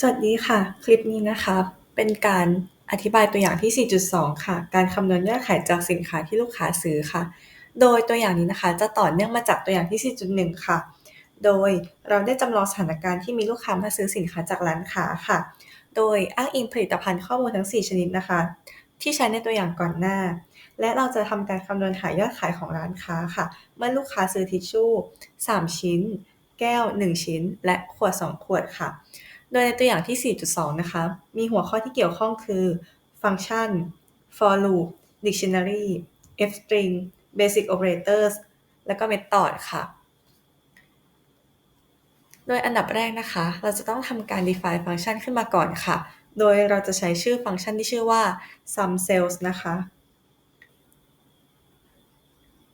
สวัสดีค่ะ คลิปนี้นะคะ เป็นการอธิบายตัวอย่างที่ 4.2 ค่ะ การคำนวณยอดขายจากสินค้าที่ลูกค้าซื้อค่ะ โดยตัวอย่างนี้นะคะจะต่อเนื่องมาจากตัวอย่างที่ 4.1 ค่ะ โดยเราได้จำลองสถานการณ์ที่มีลูกค้ามาซื้อสินค้าจากร้านค้าค่ะ โดยอ้างอิงผลิตภัณฑ์ข้อมูลทั้ง 4 ชนิดนะคะ ที่ใช้ในตัวอย่างก่อนหน้า และเราจะทำการคำนวณหายอดขายของร้านค้าค่ะ เมื่อลูกค้าซื้อทิชชู่ 3 ชิ้น แก้ว 1 ชิ้น และขวด 2 ขวดค่ะ โดยในตัวอย่างที่ 4.2 นะคะ มีหัวข้อที่เกี่ยวข้องคือฟังก์ชัน for loop dictionary f string basic operators และก็ method ค่ะ โดยอันดับแรกนะคะ เราจะต้องทำการ define ฟังก์ชันขึ้นมาก่อนค่ะ โดยเราจะใช้ชื่อฟังก์ชันที่ชื่อว่า sum cells นะคะ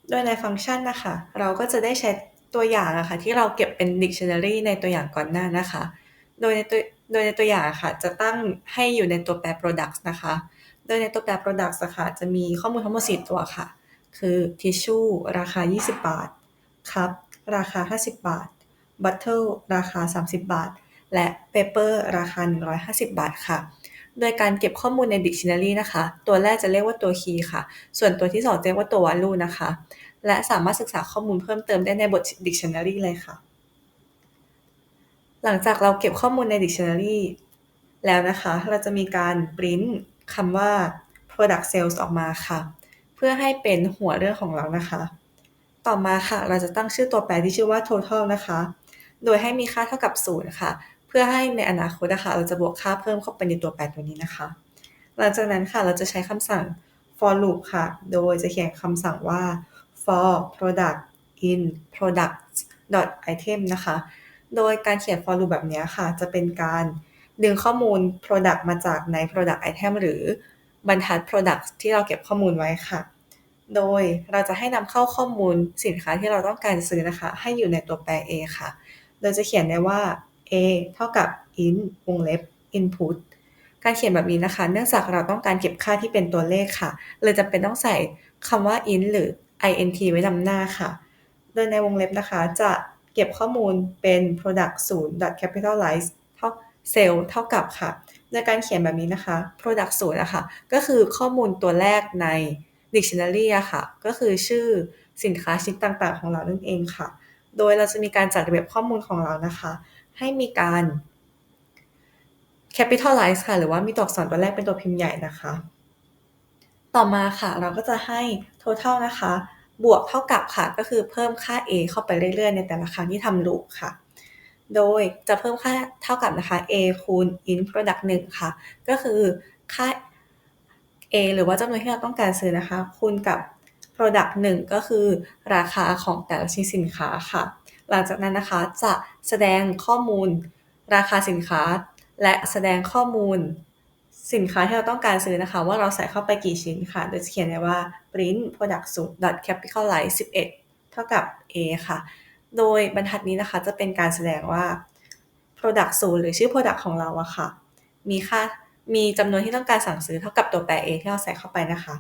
โดยในฟังก์ชันนะคะ เราก็จะได้ใช้ตัวอย่างอะค่ะที่เราเก็บเป็น dictionary ในตัวอย่างก่อนหน้านะคะ โดยในตัวโดยในตัวอย่างค่ะ จะตั้งให้อยู่ในตัวแปร products นะคะ โดยในตัวแปร products อะค่ะจะมีข้อมูลทั้งหมด4ตัวค่ะ คือทิชชู่ราคา 20 บาทคัพราคา 50 บาทบัตเทิลราคา 30 บาท และเปเปอร์ราคา 150 บาทค่ะ โดยการเก็บข้อมูลใน dictionary นะคะ ตัวแรกจะเรียกว่าตัว key ค่ะ ส่วนตัวที่ 2 จะเรียกว่าตัว value นะคะ และสามารถศึกษาข้อมูลเพิ่มเติมได้ในบท dictionary เลยค่ะ หลังจากเราเก็บข้อมูลใน dictionary แล้วนะคะ เราจะมีการ print คำว่า product sales ออกมาค่ะ เพื่อให้เป็นหัวเรื่องของเรานะคะ ต่อมาค่ะ เราจะตั้งชื่อตัวแปรที่ชื่อว่า total นะคะ โดยให้มีค่าเท่ากับ0ค่ะ เพื่อให้ในอนาคตนะคะเราจะบวกค่าเพิ่มเข้าไปในตัวแปรตัวนี้นะคะ หลังจากนั้นค่ะเราจะใช้คำสั่ง for loop ค่ะ โดยจะเขียนคำสั่งว่า for product in products dot item นะคะ โดยการเขียน for loop แบบนี้ค่ะ จะเป็นการดึงข้อมูล product มาจากใน product item หรือบรรทัด product ที่เราเก็บข้อมูลไว้ค่ะ โดยเราจะให้นำเข้าข้อมูลสินค้าที่เราต้องการซื้อนะคะ ให้อยู่ในตัวแปร A ค่ะ โดยจะเขียนได้ว่า A เท่ากับ int วงเล็บ input การเขียนแบบนี้นะคะ เนื่องจากเราต้องการเก็บค่าที่เป็นตัวเลขค่ะ เลยจำเป็นต้องใส่คำว่า int หรือ int ไว้นำหน้าค่ะ โดยในวงเล็บนะคะจะ เก็บข้อมูลเป็น product 0 capitalize เท่า cell เท่ากับค่ะ ในการเขียนแบบนี้นะคะ product 0นะคะก็คือข้อมูลตัวแรกใน dictionary อะค่ะ ก็คือชื่อสินค้าชิ้นต่างๆ ของเรานั่นเองค่ะ โดยเราจะมีการจัดระเบียบข้อมูลของเรานะคะ ให้มีการ capitalize ค่ะ หรือว่ามีตัวอักษรตัวแรกเป็นตัวพิมพ์ใหญ่นะคะ ต่อมาค่ะ เราก็จะให้ total นะคะ บวกเท่ากับค่ะ ก็คือเพิ่มค่า a เข้าไปเรื่อยๆ ในแต่ละครั้งที่ทำ loop ค่ะ โดยจะเพิ่มค่าเท่ากับนะคะ a คูณ in product 1 ค่ะ ก็คือค่า a หรือว่าจำนวนที่เราต้องการซื้อนะคะ คูณกับ product 1 ก็คือราคาของแต่ละชิ้นสินค้าค่ะ หลังจากนั้นนะคะจะแสดงข้อมูลราคาสินค้า และแสดงข้อมูล สินค้าที่เราต้องการซื้อนะคะ ว่าเราใส่เข้าไปกี่ชิ้นค่ะโดยจะเขียนได้ว่า print product 0 capitalize 11 เท่ากับ a ค่ะ โดยบรรทัดนี้นะคะจะเป็นการแสดงว่า product 0หรือชื่อ product ของเราอะค่ะ มีค่ามีจำนวนที่ต้องการสั่งซื้อเท่ากับตัวแปร a ที่เราใส่เข้าไปนะคะ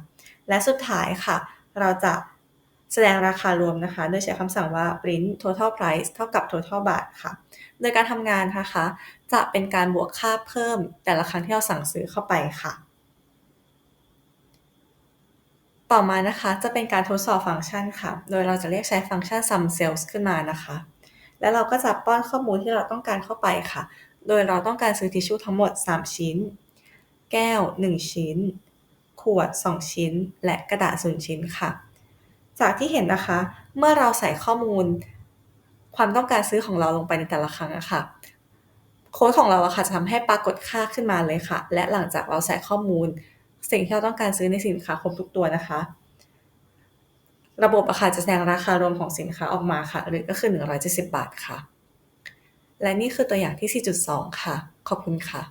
และสุดท้ายค่ะ เราจะ แสดงราคารวมนะคะ โดยใช้คำสั่งว่า print total price เท่ากับ total บาทค่ะ โดยการทำงานนะคะ จะเป็นการบวกค่าเพิ่ม แต่ละครั้งที่เราสั่งซื้อเข้าไปค่ะ ต่อมานะคะจะเป็นการทดสอบฟังก์ชันค่ะ โดยเราจะเรียกใช้ฟังก์ชัน sum cells ขึ้นมานะคะ แล้วเราก็จะป้อนข้อมูลที่เราต้องการเข้าไปค่ะ โดยเราต้องการซื้อทิชชู่ทั้งหมด 3 ชิ้น แก้ว 1 ชิ้น ขวด 2 ชิ้น และกระดาษ0ชิ้นค่ะ จากที่เห็นนะคะ เมื่อเราใส่ข้อมูล ความต้องการซื้อของเราลงไปในแต่ละครั้งอะค่ะโค้ดของเราอะค่ะจะทำให้ปรากฏค่าขึ้นมาเลยค่ะ และหลังจากเราใส่ข้อมูล สิ่งที่เราต้องการซื้อในสินค้าครบทุกตัวนะคะ ระบบอะค่ะจะแสดงราคารวมของสินค้าออกมาค่ะ หรือก็คือ 170 บาทค่ะ และนี่คือตัวอย่างที่ 4.2 ค่ะ ขอบคุณค่ะ